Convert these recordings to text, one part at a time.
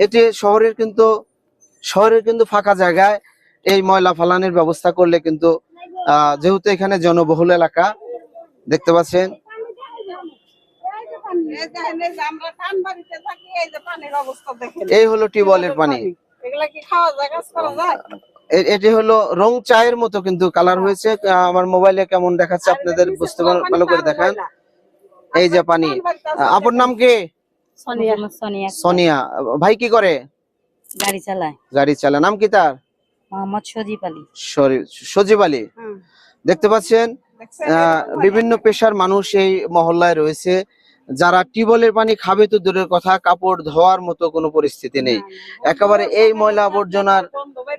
এটি শহরের কিন্তু শহরের কিন্তু ফাঁকা জায়গায় এই ময়লা ফালানোর ব্যবস্থা করলে কিন্তু যেহেতু এখানে জনবহুল এলাকা, দেখতে পাচ্ছেন। এই হলো টিউবওয়েলের পানি। এটি হলো রং চায়ের মতো কিন্তু কালার হয়েছে। আমার মোবাইলে কেমন দেখাচ্ছে আপনাদের বুঝতে ভালো করে দেখান। এই যে পানি। আপনার নাম কি? সোনিয়া। সোনিয়া। সোনিয়া। ভাই কি করে? গাড়ি চালায়। গাড়ি চালা নাম কি তার? মোহাম্মদ সজীব আলী। সরি- সজীব আলী। দেখতে পাচ্ছেন? আহ, বিভিন্ন পেশার মানুষ এই মহল্লায় রয়েছে। যারা টিউবওয়েলের পানি খাবে তো দূরের কথা কাপড় ধোয়ার মতো কোনো পরিস্থিতি নেই। একেবারে এই ময়লা আবর্জনার।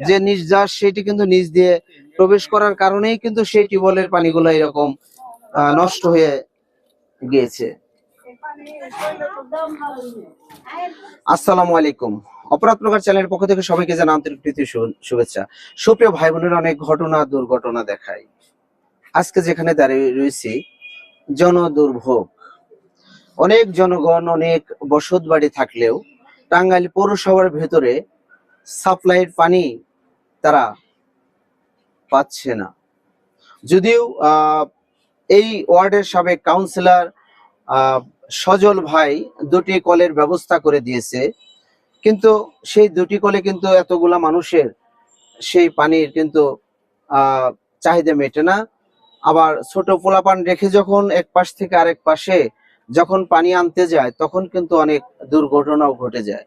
যে নির্যাস সেটি কিন্তু নিজ দিয়ে প্রবেশ করার কারণেই কিন্তু সেই টিউবওয়েলের পানিগুলো এরকম আহ, নষ্ট হয়ে গিয়েছে। আসসালামু আলাইকুম। অপরাধ প্রকার চ্যানেলের পক্ষ থেকে সবাইকে জানা আন্তরিক প্রীতি শুভেচ্ছা। সুপ্রিয় ভাই বোনের অনেক ঘটনা, দুর্ঘটনা দেখাই। আজকে যেখানে দাঁড়িয়ে রয়েছি জন দুর্ভোগ অনেক জনগণ, অনেক বসত বাড়ি থাকলেও টাঙ্গাইল পৌরসভার ভেতরে সাপ্লাইয়ের পানি তারা পাচ্ছে না। যদিও এই ওয়ার্ডের সাবেক কাউন্সিলর সজল ভাই দুটি কলের ব্যবস্থা করে দিয়েছে। কিন্তু সেই দুটি কলে কিন্তু এতগুলা মানুষের সেই পানির কিন্তু চাহিদা মেটে না। আবার ছোট পোলাপান রেখে যখন এক পাশ থেকে আরেক পাশে যখন পানি আনতে যায় তখন কিন্তু অনেক দুর্ঘটনাও ঘটে যায়।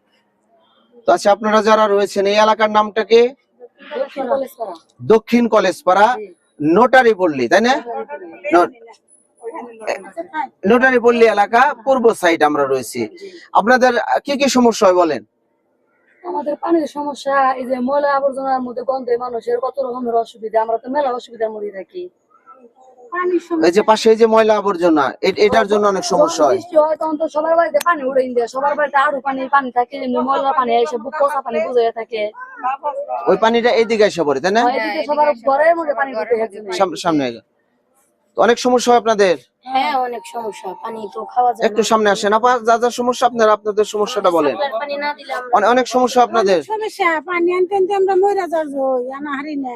তো আচ্ছা আপনারা যারা রয়েছেন এই এলাকার নামটাকে দক্ষিণ কলেজ পাড়া নোটারি পল্লী তাই ন- নোটারি পল্লী এলাকা পূর্ব সাইড আমরা রয়েছি। আপনাদের কি কি সমস্যা হয় বলেন? আমাদের পানির সমস্যা এই যে ময়লা আবর্জনার মধ্যে গন্ধে মানুষের কত রকমের অসুবিধা আমরা তো মেলা অসুবিধার মধ্যে থাকি। এই যে পাশে যে ময়লা আবর্জনা এটার জন্য অনেক সমস্যা হয়। তখন তো সবার বাড়িতে পানি উড়ে দেয় সবার বাড়িতে আরও পানি পানি থাকে এমনি ময়লা পানি এসে পচা পানি বুঝে থাকে। ওই পানিটা এইদিকে এসে পড়ে তাই না? এদিকে সবার ঘরের মধ্যে পানি ঢুকে গেছে সাম- সামনে অনেক সমস্যা হয় আপনাদের? হ্যাঁ অনেক সমস্যা। পানি তো খাওয়া যায় একটু সামনে আসেন। আপা যা যা সমস্যা আপনারা আপনাদের সমস্যাটা বলেন। পানি না দিলে আমরা অনেক সমস্যা আপনাদের। সমস্যা পানি আনতে আনতে আমরা মরে যাচ্ছি আনা হারি না।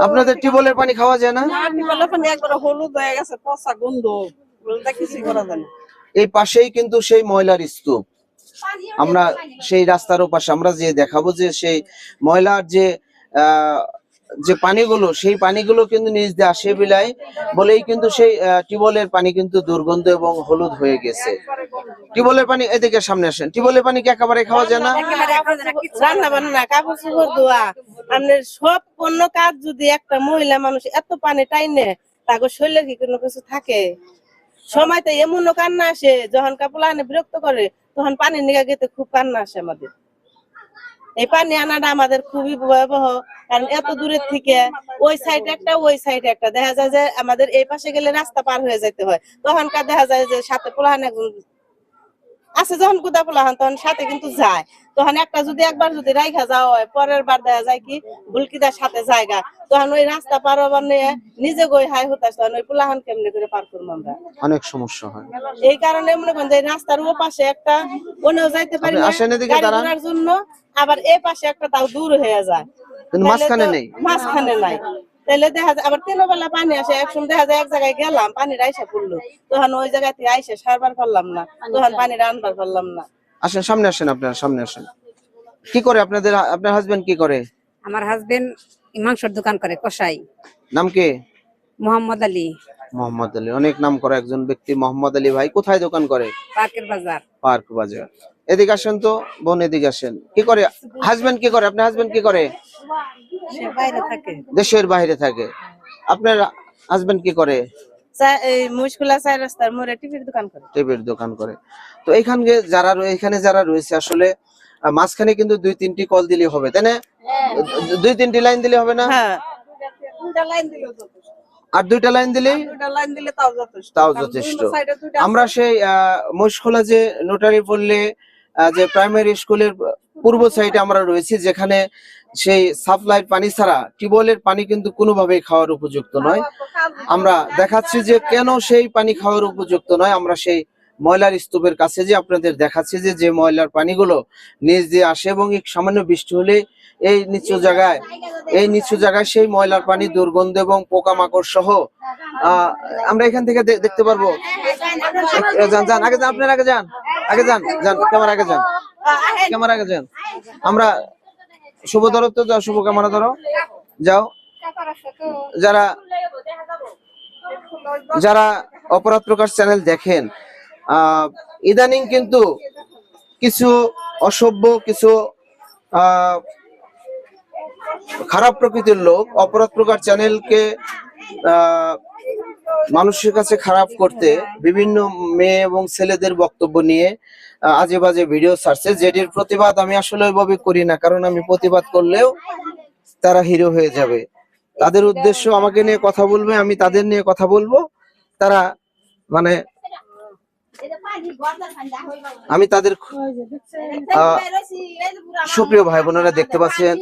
আপনাদের টিউবওয়েলের পানি খাওয়া যায় না? টিউবওয়েলের পানি একবার হলুদ হয়ে গেছে পচা গন্ধ। করা যায় না। এই পাশেই কিন্তু সেই ময়লার স্তূপ। আমরা সেই রাস্তার ওপাশে আমরা যে দেখাবো যে সেই ময়লার যে আহ, যে পানিগুলো, সেই পানিগুলো কিন্তু নিজ দিয়ে আসে বিলায় বলেই কিন্তু সেই টিউবওয়েলের পানি কিন্তু দুর্গন্ধ এবং হলুদ হয়ে গেছে। টিউবওয়েলের পানি এদিকে সামনে আসেন। টিউবওয়েলের পানি কি একেবারে খাওয়া যায় না? রান্না কাপড় চোপড় ধোয়া। আপনার সব পণ্য কাজ যদি একটা মহিলা মানুষ এত পানি টাইনে, তাকে শরীরে কি কোনো কিছু থাকে? সময় তো এমনও কান্না আসে, যখন কাপড় আনে বিরক্ত করে, তখন পানির নিগা গেতে খুব কান্না আসে আমাদের। এই পানি আনাটা আমাদের খুবই ভয়াবহ কারণ এত দূরের থেকে ওই সাইড একটা ওই সাইড একটা। দেখা যায় যে আমাদের এই পাশে গেলে রাস্তা পার হয়ে যেতে হয়। তখনকার দেখা যায় যে সাথে পোলাহান একজন আছে যখন কুদা পোলাহান তখন সাথে কিন্তু যায়। তখন একটা যদি একবার যদি রাইখা যাওয়া হয় পরের বার দেখা যায় কি বুলকিদার সাথে জায়গা। তখন ওই রাস্তা পার হবার নিয়ে নিজে গই হাই হতাস তখন ওই পোলাহান কেমনে করে পার করব আমরা? অনেক সমস্যা হয়। এই কারণে মনে করেন যে রাস্তার ও পাশে একটা যাইতে পারি না আসেন এদিকে দাঁড়ান। জন্য আবার এই পাশে একটা তাও দূর হয়ে যায়। কিন্তু মাঝখানে নেই। মাঝখানে নাই। তাহলে দেখা যায় আবার তিন বেলা পানি আসে একসময় দেখা যায় এক জায়গায় গেলাম পানি আইসা পড়ল। তখন ওই জায়গা থেকে আইসে সারবার পারলাম না তখন পানি আনবার পারলাম না। আসেন সামনে আসেন আপনারা সামনে আসেন। কি করে আপনাদের আপনার হাজবেন্ড কি করে? আমার হাজবেন্ড মাংসের দোকান করে কসাই। নাম কে? মোহাম্মদ আলী। মোহাম্মদ আলী। অনেক নাম করা একজন ব্যক্তি মোহাম্মদ আলী ভাই। কোথায় দোকান করে? পার্কের বাজার। পার্ক বাজার। এদিকে আসেন তো বোন এদিকে আসেন। কি করে? হাজবেন্ড কি করে? আপনার হাজবেন্ড কি করে? দেশের বাইরে থাকে। আপনার হাজবেন্ড কি করে? টিভির দোকান করে। তো এখানে যারা এখানে যারা রয়েছে আসলে মাঝখানে কিন্তু দুই তিনটি কল দিলে হবে তাই না? দুই তিনটি লাইন দিলে হবে না? আর দুইটা লাইন দিলে তাও যথেষ্ট। আমরা সেই মশখোলা যে নোটারি পড়লে যে প্রাইমারি স্কুলের পূর্ব সাইডে আমরা রয়েছি যেখানে সেই সাপ্লাইয়ের পানি ছাড়া টিউবওয়েলের পানি কিন্তু কোনোভাবেই খাওয়ার উপযুক্ত নয়। আমরা দেখাচ্ছি যে কেন সেই পানি খাওয়ার উপযুক্ত নয়। আমরা সেই ময়লার স্তূপের কাছে যে আপনাদের দেখাচ্ছি যে যে ময়লার পানিগুলো নিচ দিয়ে আসে এবং সামান্য বৃষ্টি হলে এই নিচু জায়গায় এই নিচু জায়গায় সেই ময়লার পানি দুর্গন্ধ এবং পোকামাকড় সহ আমরা এখান থেকে দেখতে পারব। যান যান আগে যান আপনার আগে যান আগে যান যান ক্যামেরা আগে যান ক্যামেরা আগে যান। আমরা শুভ ধরো তো যাও শুভ ক্যামেরা ধরো যাও। যারা যারা অপরাধ প্রকাশ চ্যানেল দেখেন ইদানিং কিন্তু কিছু অসভ্য কিছু আহ, খারাপ প্রকৃতির লোক, অপরাধ প্রকার চ্যানেলকে মানুষের কাছে খারাপ করতে বিভিন্ন মেয়ে এবং ছেলেদের বক্তব্য নিয়ে আজে বাজে ভিডিও ছাড়ছে। যেটির প্রতিবাদ আমি আসলে ওইভাবে করি না, কারণ আমি প্রতিবাদ করলেও তারা হিরো হয়ে যাবে। তাদের উদ্দেশ্য আমাকে নিয়ে কথা বলবে, আমি তাদের নিয়ে কথা বলব। তারা মানে আমি তাদের আহ, সুপ্রিয় ভাই বোনেরা দেখতে পাচ্ছেন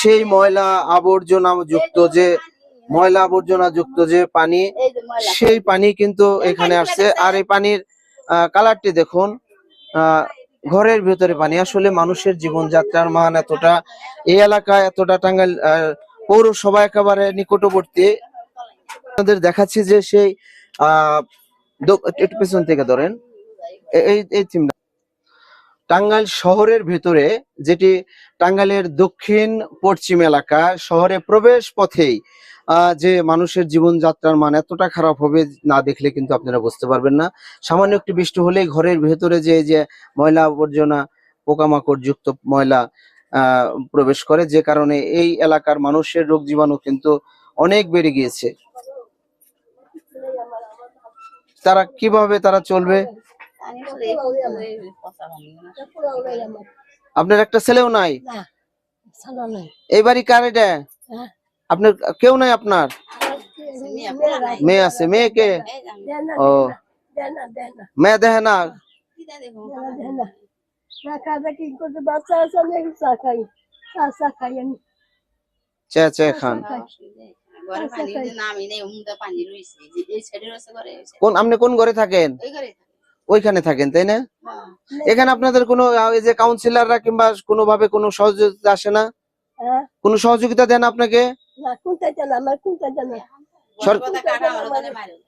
সেই ময়লা আবর্জনা যুক্ত যে ময়লা আবর্জনা যুক্ত যে পানি সেই পানি কিন্তু এখানে আসছে। আর এই পানির আহ, কালারটি দেখুন আহ, ঘরের ভেতরে পানি। আসলে মানুষের জীবনযাত্রার মান এতটা এই এলাকায় এতটা টাঙ্গাইল আহ, পৌরসভা একেবারে নিকটবর্তী। আপনাদের দেখাচ্ছি যে সেই আহ একটু পেছন থেকে ধরেন। এই এই থিমটা টাঙ্গাইল শহরের ভেতরে যেটি টাঙ্গাইলের দক্ষিণ পশ্চিম এলাকা, শহরে প্রবেশ পথেই যে মানুষের জীবনযাত্রার মান এতটা খারাপ হবে না দেখলে কিন্তু আপনারা বুঝতে পারবেন না। সামান্য একটু বৃষ্টি হলেই ঘরের ভেতরে যে যে ময়লা আবর্জনা, পোকামাকড় যুক্ত ময়লা প্রবেশ করে, যে কারণে এই এলাকার মানুষের রোগ জীবাণু কিন্তু অনেক বেড়ে গিয়েছে। তারা কীভাবে তারা চলবে? আপনার একটা ছেলেও নাই? এই বাড়ি কার এটা? আপনার কেউ নাই আপনার? মেয়ে আছে। মেয়েকে ও। মেয়ে দেখে না? চে চে খান। ঘরে পানি নামি নেই উমদা পানি রইছে। এই সাইডে রয়েছে ঘরে কোন আপনি কোন ঘরে থাকেন? এই ঘরে ওইখানে থাকেন তাই না? হ্যাঁ। এখানে আপনাদের কোনো আহ, এই যে কাউন্সিলররা কিংবা কোনো ভাবে কোনো সহযোগিতা আসে না? কোনো সহযোগিতা দেন আপনাকে?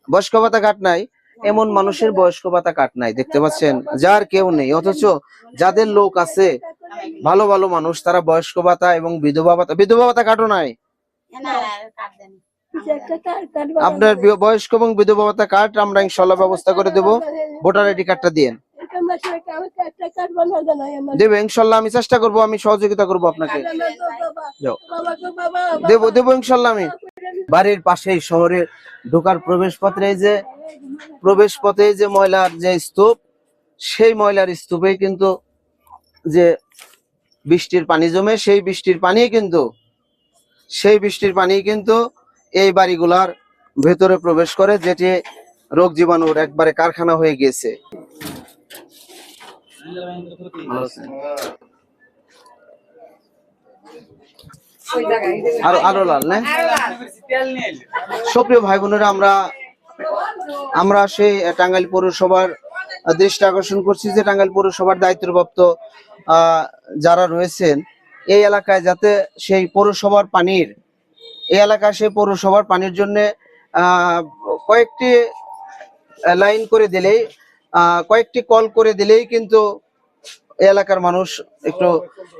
বয়স্ক ভাতা কাট নাই? এমন মানুষের বয়স্ক ভাতা কাট নাই দেখতে পাচ্ছেন? যার কেউ নেই অথচ যাদের লোক আছে ভালো ভালো মানুষ তারা বয়স্ক ভাতা এবং বিধবা ভাতা বিধবা ভাতা কাটো নাই। আপনার বয়স্ক এবং বিধবা ভাতা কার্ড আমরা ইনশাল্লাহ ব্যবস্থা করে দেব। ভোটার আইডি কার্ডটা দিয়ে দেবো ইনশাল্লাহ আমি চেষ্টা করব আমি সহযোগিতা করব আপনাকে। যাও। দেবো দেবো ইনশাল্লাহ আমি। বাড়ির পাশেই শহরে ঢোকার প্রবেশ এই যে প্রবেশ পথে যে ময়লার যে স্তূপ সেই ময়লার স্তূপে কিন্তু যে বৃষ্টির পানি জমে সেই বৃষ্টির পানি কিন্তু সেই বৃষ্টির পানি কিন্তু এই বাড়িগুলার ভেতরে প্রবেশ করে যেটি রোগ জীবাণুর একবারে কারখানা হয়ে গিয়েছে? আরও আরও লাল না সুপ্রিয় ভাই বোনেরা আমরা আমরা সেই টাঙ্গাইল পৌরসভার দৃষ্টি আকর্ষণ করছি যে টাঙ্গাইল পৌরসভার দায়িত্বপ্রাপ্ত আহ, যারা রয়েছেন এই এলাকায় যাতে সেই পৌরসভার পানির, এই এলাকায় সেই পৌরসভার পানির জন্য কয়েকটি লাইন করে দিলেই কয়েকটি কল করে দিলেই কিন্তু এলাকার মানুষ একটু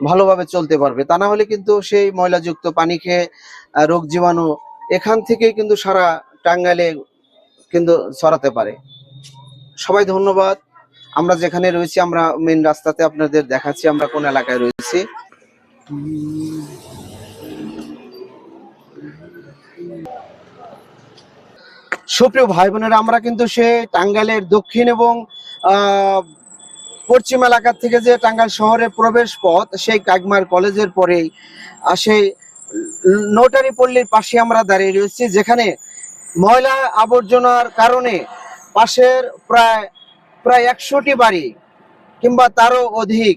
ভালোভাবে চলতে পারবে। তা না হলে কিন্তু সেই ময়লাযুক্ত পানি খেয়ে রোগ জীবাণু এখান থেকে কিন্তু সারা টাঙ্গাইলে কিন্তু ছড়াতে পারে। সবাই ধন্যবাদ। আমরা যেখানে রয়েছি, আমরা মেন রাস্তাতে আপনাদের দেখাচ্ছি, আমরা কোন এলাকায় রয়েছি। সুপ্রিয় ভাই বোনেরা, আমরা কিন্তু সে টাঙ্গাইলের দক্ষিণ এবং পশ্চিম এলাকা থেকে যে টাঙ্গাইল শহরের প্রবেশ পথ, সেই কাগমার কলেজের পরেই সেই নোটারি পল্লীর পাশে আমরা দাঁড়িয়ে রয়েছি, যেখানে ময়লা আবর্জনার কারণে পাশের প্রায় প্রায় একশোটি বাড়ি কিংবা তারও অধিক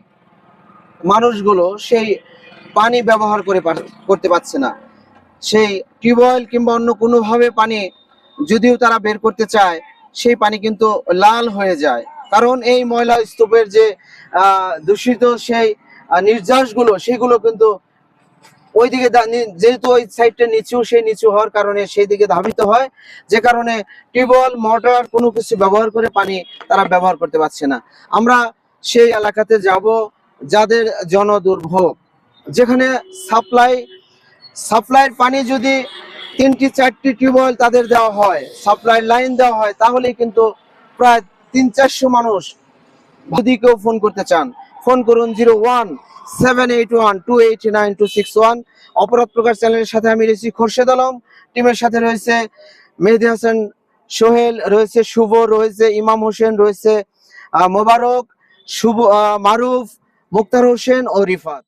মানুষগুলো সেই পানি ব্যবহার করে করতে পারছে না। সেই টিউবওয়েল কিংবা অন্য কোনোভাবে পানি যদিও তারা বের করতে চায়, সেই পানি কিন্তু লাল হয়ে যায়। কারণ এই ময়লা স্তূপের যে দূষিত সেই নির্যাসগুলো, সেগুলো কিন্তু ওইদিকে যেহেতু ওই সাইডটা নিচু, সেই নিচু হওয়ার কারণে সেই দিকে ধাবিত হয়। যে কারণে টিউবওয়েল মোটর, কোনো কিছু ব্যবহার করে পানি তারা ব্যবহার করতে পারছে না। আমরা সেই এলাকাতে যাব যাদের জনদুর্ভোগ। যেখানে সাপ্লাই সাপ্লাইয়ের পানি যদি তিনটি, চারটি টিউবওয়েল তাদের দেওয়া হয় সাপ্লাই লাইন দেওয়া হয় তাহলে কিন্তু প্রায় তিন, চারশো মানুষ যদি কেউ ফোন করতে চান ফোন করুন zero one seven eight one two eight nine two six one. অপরাধ প্রকাশ চ্যানেলের সাথে আমি রয়েছি খোরশেদ আলম। টিমের সাথে রয়েছে মেহেদি হাসান, সোহেল, রয়েছে শুভ, রয়েছে ইমাম হোসেন, রয়েছে মোবারক, শুভ মারুফ মুক্তার হোসেন ও রিফাত।